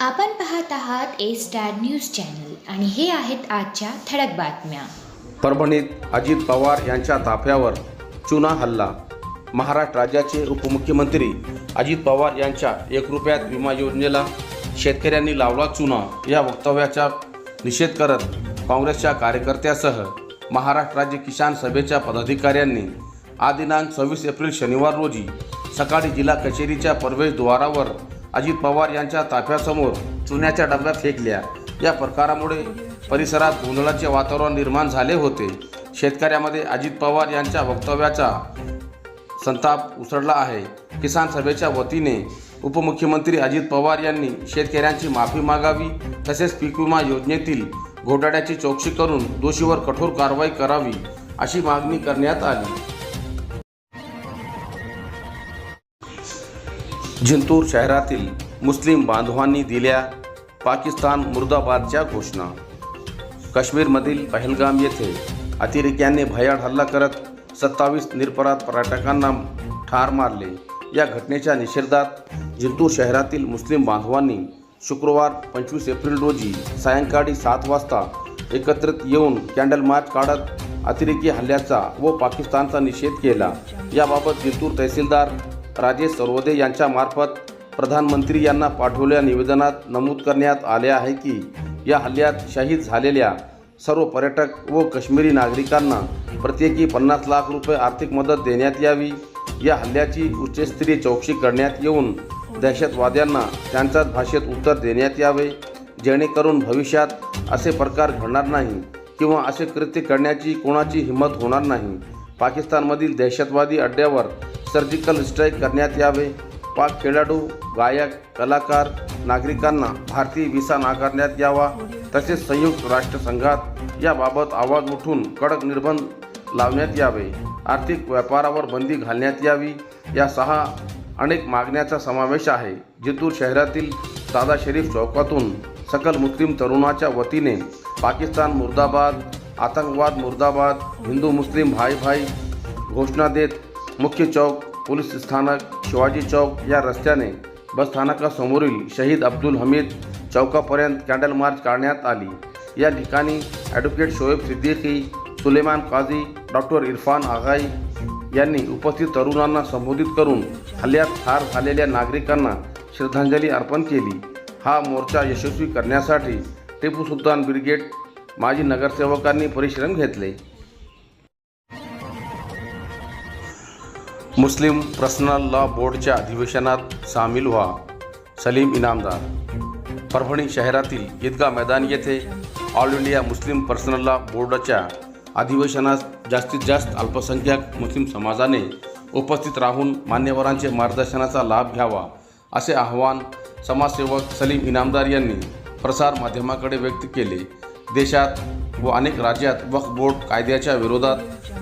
आपण पाहत आहात ए स्टार न्यूज चॅनल आणि हे आहेत आजच्या ठळक बातम्या. परभणीत अजित पवार यांच्या ताफ्यावर चुना हल्ला. महाराष्ट्र राज्याचे उपमुख्यमंत्री अजित पवार यांच्या एक रुपयात विमा योजनेला शेतकऱ्यांनी लावला चुना या वक्तव्याचा निषेध करत काँग्रेसच्या कार्यकर्त्यासह महाराष्ट्र राज्य किसान सभेच्या पदाधिकाऱ्यांनी आज दिनांक सव्वीस एप्रिल शनिवार रोजी सकाळी जिल्हा कचेरीच्या प्रवेशद्वारावर अजित पवार यांच्या ताफ्यासमोर चुन्याच्या डब्यात फेकल्या. या प्रकारामुळे परिसरात गोंधळाचे वातावरण निर्माण झाले होते. शेतकऱ्यामध्ये अजित पवार यांच्या वक्तव्याचा संताप उसळला आहे. किसान सभेच्या वतीने उपमुख्यमंत्री अजित पवार यांनी शेतकऱ्यांची माफी मागावी तसेच पीक विमा योजनेतील घोटाळ्याची चौकशी करून दोषीवर कठोर कारवाई करावी अशी मागणी करण्यात आली. जिंतूर शहरातील मुस्लिम बांधवांनी दिल्या पाकिस्तान मुर्दाबादच्या घोषणा. काश्मीरमधील पहलगाम येथे अतिरेक्यांनी भयाड हल्ला करत सत्तावीस निरपराध पर्यटकांना ठार मारले. या घटनेच्या निषेधात जिंतूर शहरातील मुस्लिम बांधवांनी शुक्रवार पंचवीस एप्रिल रोजी सायंकाळी सात वाजता एकत्रित येऊन कॅन्डल मार्च काढत अतिरेकी हल्ल्याचा व पाकिस्तानचा निषेध केला. याबाबत जिंतूर तहसीलदार राजेश सर्वोदय यांच्यामार्फत प्रधानमंत्री यांना पाठवलेल्या निवेदनात नमूद करण्यात आले आहे की या हल्ल्यात शहीद झालेल्या सर्व पर्यटक व काश्मीरी नागरिकांना प्रत्येकी पन्नास लाख रुपये आर्थिक मदत देण्यात यावी. या हल्ल्याची उच्चस्तरीय चौकशी करण्यात येऊन दहशतवाद्यांना त्यांच्याच भाषेत उत्तर देण्यात यावे. जेणेकरून भविष्यात असे प्रकार घडणार नाही किंवा असे कृत्य करण्याची कोणाची हिंमत होणार नाही. पाकिस्तानमधील दहशतवादी अड्ड्यावर सर्जिकल स्ट्राईक करण्यात यावे. पाक खेळाडू गायक कलाकार नागरिकांना भारतीय व्हिसा नाकारण्यात यावा. तसेच संयुक्त राष्ट्रसंघात याबाबत आवाज उठून कडक निर्बंध लावण्यात यावे. आर्थिक व्यापारावर बंदी घालण्यात यावी. या सहा अनेक मागण्याचा समावेश आहे. जितूर शहरातील दादा शरीफ चौकातून सकल मुस्लिम तरुणाच्या वतीने पाकिस्तान मुर्दाबाद आतंकवाद मुर्दाबाद हिंदू मुस्लिम भाई भाई घोषणा देत मुख्य चौक पोलीस स्थानक शिवाजी चौक या रस्त्याने बसस्थानकासमोरील शहीद अब्दुल हमीद चौकापर्यंत कॅन्डल मार्च काढण्यात आली. या ठिकाणी ॲडव्होकेट शोएब सिद्दीकी सुलेमान काझी डॉक्टर इरफान आघाई यांनी उपस्थित तरुणांना संबोधित करून हल्ल्यात ठार झालेल्या नागरिकांना श्रद्धांजली अर्पण केली. हा मोर्चा यशस्वी करण्यासाठी टिपू सुलतान ब्रिगेड माजी नगरसेवकांनी परिश्रम घेतले. मुस्लिम पर्सनल लॉ बोर्डच्या अधिवेशनात सामील व्हा. सलीम इनामदार. परभणी शहरातील ईदगा मैदान येथे all India Muslim personal law बोर्डाच्या अधिवेशनास जास्तीत जास्त अल्पसंख्याक मुस्लिम समाजाने उपस्थित राहून मान्यवरांचे मार्गदर्शनाचा लाभ घ्यावा असे आवाहन समाजसेवक सलीम इनामदार यांनी प्रसार माध्यमाकडे व्यक्त केले. देशात व अनेक राज्यात वक्फ बोर्ड कायद्याच्या विरोधात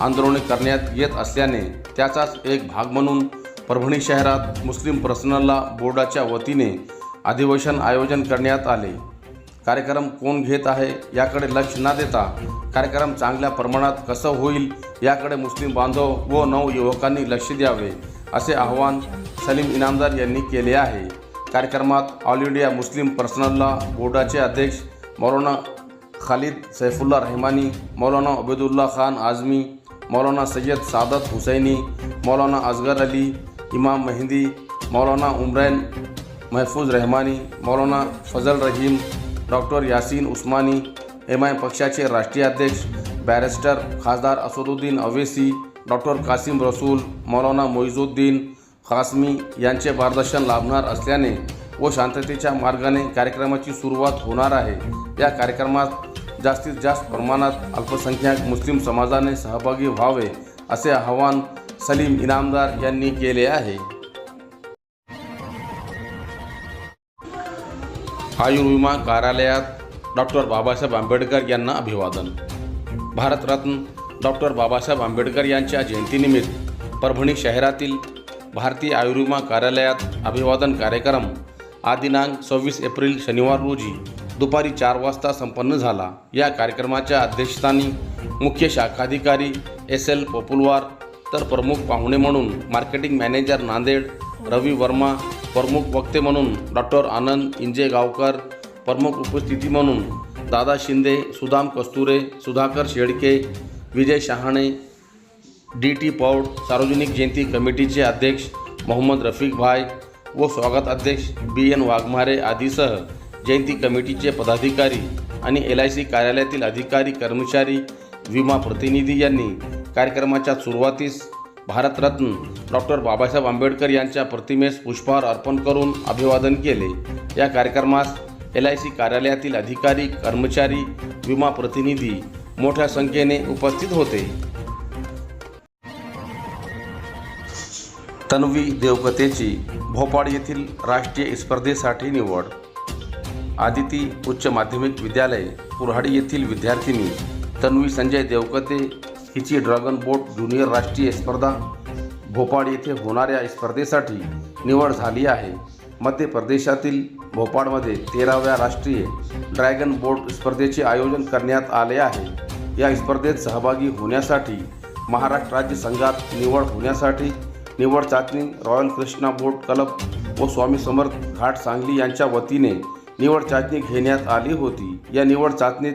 आंदोलने करण्यात येत असल्याने त्याचाच एक भाग म्हणून परभणी शहरात मुस्लिम पर्सनलला बोर्डाच्या वतीने अधिवेशन आयोजन करण्यात आले. कार्यक्रम कोण घेत आहे याकडे लक्ष न देता कार्यक्रम चांगल्या प्रमाणात कसं होईल याकडे मुस्लिम बांधव व नवयुवकांनी लक्ष द्यावे असे आवाहन सलीम इनामदार यांनी केले आहे. कार्यक्रमात ऑल इंडिया मुस्लिम पर्सनलला बोर्डाचे अध्यक्ष मौलाना खालिद सैफुल्ला रहमानी मौलाना उबैदुल्ला खान आझमी मौलाना सैयद सादत हुसैनी मौलाना असगर अली इमाम Mehndi Maulana Umran Mahfooz Rahmani Maulana Fazal Rahim doctor Yasin Usmani M I पक्षाचे राष्ट्रीय अध्यक्ष बॅरिस्टर खासदार असदुद्दीन अवेसी डॉक्टर कासिम रसूल मौलाना मोइजुद्दीन कासमी यांचे मार्गदर्शन लाभणार असल्याने व शांततेच्या मार्गाने कार्यक्रमाची सुरुवात होणार आहे. या कार्यक्रमात जास्तीत जास्त प्रमाणात अल्पसंख्याक मुस्लिम समाजाने सहभागी व्हावे असे आवाहन सलीम इनामदार यांनी केले आहे. आयुर्विमा कार्यालयात डॉक्टर बाबासाहेब आंबेडकर यांना अभिवादन. भारतरत्न डॉक्टर बाबासाहेब आंबेडकर यांच्या जयंतीनिमित्त परभणी शहरातील भारतीय आयुर्विमा कार्यालयात अभिवादन कार्यक्रम आदिनांक सव्वीस एप्रिल शनिवार रोजी दुपारी चार वाजता संपन्न झाला. या कार्यक्रमाच्या अध्यक्षस्थानी मुख्य शाखाधिकारी एस एल पोपुलवार तर प्रमुख पाहुणे म्हणून मार्केटिंग मॅनेजर नांदेड रवी वर्मा प्रमुख वक्ते म्हणून डॉक्टर आनंद इंजे गावकर प्रमुख उपस्थिती म्हणून दादा शिंदे सुदाम कस्तुरे सुधाकर शेळके विजय शहाणे डी टी पौड सार्वजनिक जयंती कमिटीचे अध्यक्ष मोहम्मद रफीक भाई व स्वागत अध्यक्ष बी एन वाघमारे आदीसह जयंती कमिटीचे पदाधिकारी आणि एल आय सी कार्यालयातील अधिकारी कर्मचारी विमा प्रतिनिधी यांनी कार्यक्रमाच्या सुरुवातीस भारतरत्न डॉक्टर बाबासाहेब आंबेडकर यांच्या प्रतिमेस पुष्पहार अर्पण करून अभिवादन केले. या कार्यक्रमास एल आय सी कार्यालयातील अधिकारी कर्मचारी विमा प्रतिनिधी मोठ्या संख्येने उपस्थित होते. तन्वी देवकतेची भोपाळ येथील राष्ट्रीय स्पर्धेसाठी निवड आदिती उच्च माध्यमिक विद्यालय कुऱ्हाडी येथील विद्यार्थिनी तन्वी संजय देवकते हिची ड्रॅगन बोट ज्युनियर राष्ट्रीय स्पर्धा. भोपाळ येथे होणाऱ्या स्पर्धेसाठी निवड झाली आहे. मध्य प्रदेशातील भोपाळमध्ये तेराव्या राष्ट्रीय ड्रॅगन बोट स्पर्धेचे आयोजन करण्यात आले आहे. या स्पर्धेत सहभागी होण्यासाठी महाराष्ट्र राज्य संघात निवड होण्यासाठी निवड चाचणी रॉयल कृष्णा बोट क्लब व स्वामी समर्थ घाट सांगली यांच्या वतीने निवड चाचणी घेण्यात आली होती. या निवड चाचणीत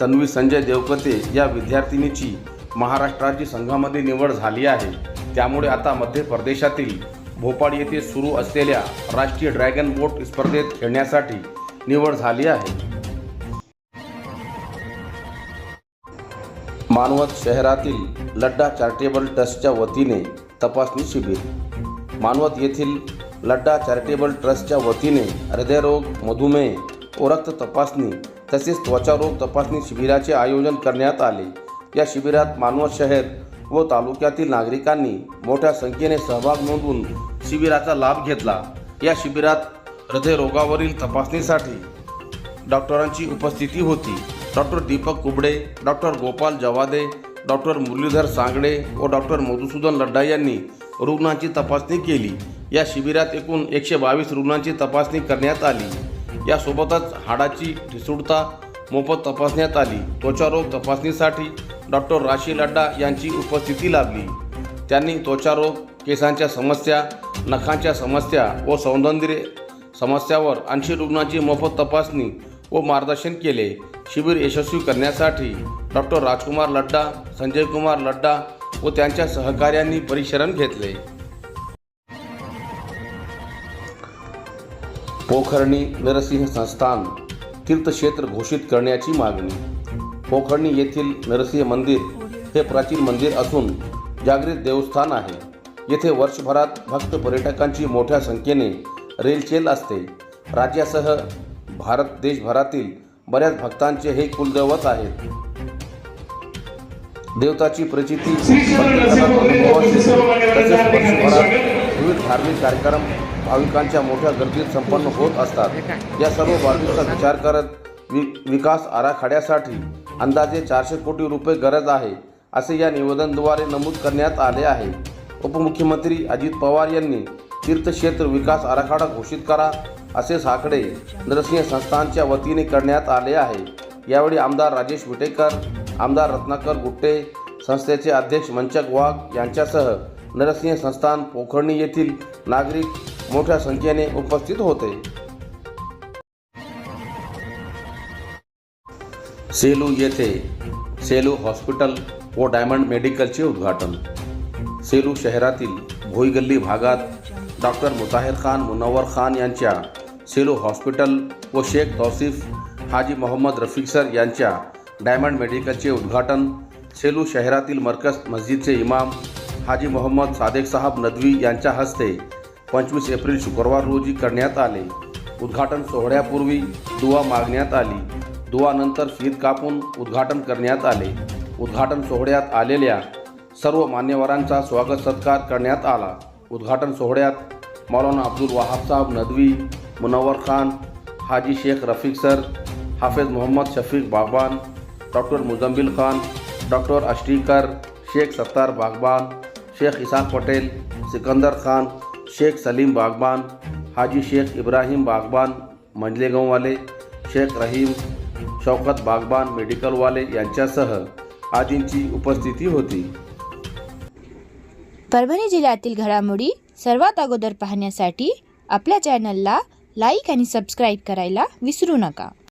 तन्वी संजय देवकते या विद्यार्थिनीची महाराष्ट्राची संघामध्ये निवड झाली आहे. त्यामुळे आता मध्य प्रदेशातील भोपाळ येथे सुरू असलेल्या राष्ट्रीय ड्रॅगन बोट स्पर्धेत खेळण्यासाठी निवड झाली आहे. मानवत शहरातील लड्डा चॅरिटेबल ट्रस्टच्या वतीने तपासणी शिबिर. मानवत येथील लड्डा चॅरिटेबल ट्रस्टच्या वतीने हृदयरोग मधुमेह व रक्त तपासणी तसेच त्वचारोग तपासणी शिबिराचे आयोजन करण्यात आले. या शिबिरात मानवत शहर व तालुक्यातील नागरिकांनी मोठ्या संख्येने सहभाग नोंदवून शिबिराचा लाभ घेतला. या शिबिरात हृदयरोगावरील तपासणीसाठी डॉक्टरांची उपस्थिती होती. Doctor Deepak Kubde doctor Gopal Jawade doctor Murlidhar Sangde व डॉक्टर मधुसूदन लड्डा यांनी रुग्णांची तपासणी केली. या शिबिरात एकूण एकशे बावीस रुग्णांची तपासणी करण्यात आली. यासोबतच हाडाची ठिसूळता मोफत तपासण्यात आली. त्वचारोग तपासणीसाठी डॉक्टर राशी लड्डा यांची उपस्थिती लाभली. त्यांनी त्वचारोग केसांच्या समस्या नखांच्या समस्या व सौंदर्य समस्यावर ऐंशी रुग्णांची मोफत तपासणी व मार्गदर्शन केले. शिबिर यशस्वी करण्यासाठी डॉक्टर राजकुमार लड्डा संजय कुमार लड्डा व त्यांच्या सहकार्यांनी परिश्रम घेतले. पोखर्णी नरसिंह संस्थान तीर्थक्षेत्र घोषित करण्याची मागणी. पोखर्णी येथील नरसिंह मंदिर हे प्राचीन मंदिर असून जागृत देवस्थान आहे. येथे वर्षभरात भक्त पर्यटकांची मोठ्या संख्येने रेलचेल असते. राज्यासह भारत देशभरातील बऱ्याच भक्तांचे हे कुलदैवत आहेत. देवताची प्रचिती. तसेच वर्षभरात धार्मिक कार्यक्रम भाविकांच्या मोठ्या गर्दीत संपन्न होत असतात. या सर्व बाबींचा विचार करत वि विकास आराखड्यासाठी अंदाजे चारशे कोटी रुपये गरज आहे असे या निवेदनद्वारे नमूद करण्यात आले आहे. उपमुख्यमंत्री अजित पवार यांनी तीर्थक्षेत्र विकास आराखडा घोषित करा असे साकडे नरसिंह संस्थानच्या वतीने करण्यात आले आहे. यावेळी आमदार राजेश विटेकर आमदार रत्नाकर गुट्टे संस्थेचे अध्यक्ष मंचक वाघ यांच्यासह नरसिंह संस्थान पोखर्णी येथील नागरिक मोठ्या संख्येने उपस्थित होते. सेलू येथे सेलू हॉस्पिटल व डायमंड मेडिकलचे उद्घाटन. सेलू शहरातील भोईगल्ली भागात डॉक्टर मुताहिर खान मुनव्वर खान सेलू हॉस्पिटल व शेख तौसिफ हाजी मोहम्मद रफिक सर यांच्या डायमंड मेडिकलचे उद्घाटन, सेलू शहरातील मरकज मस्जिदचे इमाम हाजी मोहम्मद सादेक साहब नदवी यांच्या हस्ते पंचवीस एप्रिल शुक्रवार रोजी करण्यात आले. उद्घाटन सोहळ्यापूर्वी दुवा मागण्यात आली. दुवानंतर शीत कापून उद्घाटन करण्यात आले. उद्घाटन सोहळ्यात आलेल्या सर्व मान्यवरांचा स्वागत सत्कार करण्यात आला. उद्घाटन सोहळ्यात Maulana Abdul Wahab Sahab Nadvi Munawwar Khan Haji Shaikh Rafiq sir Hafiz Mohammad Shafiq Bagban doctor Mujambil Khan doctor Ashtikar Shaikh Sattar Bagban Shaikh Isaq Patel Sikandar Khan Shaikh Salim Bagban Haji Shaikh Ibrahim बागबान मंजलेगाववाले शेख रहीम शौकत बागबान मेडिकलवाले यांच्यासह आदींची उपस्थिती होती. परभणी जिल्ह्यातील घडामोडी सर्वात अगोदर पाहण्यासाठी आपल्या चॅनलला लाईक आणि सबस्क्राईब करायला विसरू नका.